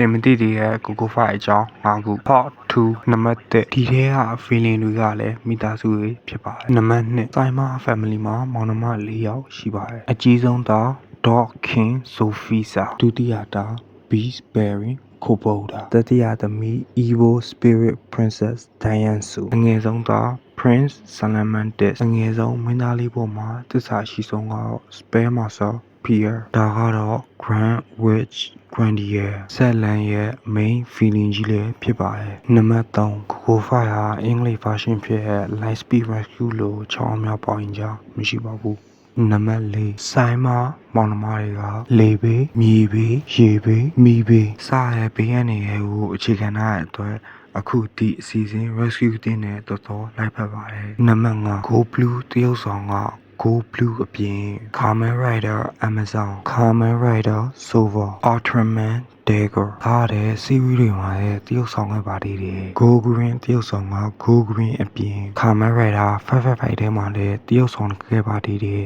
သင်မသိသေးတဲ့ Google File အကြောင်း၅ခု Part 2နံပါတ်1ဒီထဲက feeling တွေကလည်းမိသားစုတွေဖြစ်ပါတယ်နံပါတ်2 Simon family မှာမောင်နှမ၄ယောက်ရှိပါတယ်အကြီးဆုံးသား Dog King Sophia ဒုတိယသား Beast Berry ကိုပိုဒါတတိယသမီး Evil Spirit Princess Diane Su အငယ်ဆုံးသား Prince Salamandis အငယ်ဆုံးမင်းသားလေးပေါ်မှာသစ္စာရှိဆုံးကတော့ Spare Master Pierre ဒါကတော့ Grand Witch Grandier ဆက်လန်ရဲ့ main feeling ကြီးလည်းဖြစ်ပါတယ်နံပါတ်3 Google File ဟာအင်္ဂလိပ် version ဖြစ်တဲ့ Light Speed Rescue လို့ချောင်းအများပေါင်းကြမရှိပါဘူးနံပါတ်၄ဆိုင်းမမောင်နှမတွေကလေဘေးမြေဘေးရေဘေးမိဘေးစရဲ့ဘေးရန်တွေရဲ့ကိုအခြေခံထားတဲ့အတွက်အခုဒီအစီအစဉ် rescue တင်တဲ့တော်တော်လိုက်ဖက်ပါတယ်နံပါတ်5 Go Blue တရုတ်ဆောင်က Go Blue အပြင် Kamen Rider Amazon Kamen Rider Silver Ultraman Dagger ဒါတဲ့စီးရီးတွေမှာရဲ့တရုတ်ဆောင်ခဲ့ပါသေးတယ် Go Green တရုတ်ဆောင်က Go Green အပြင် Kamen Rider 555ထဲမှာလည်းတရုတ်ဆောင်ခဲ့ပါသေးတယ်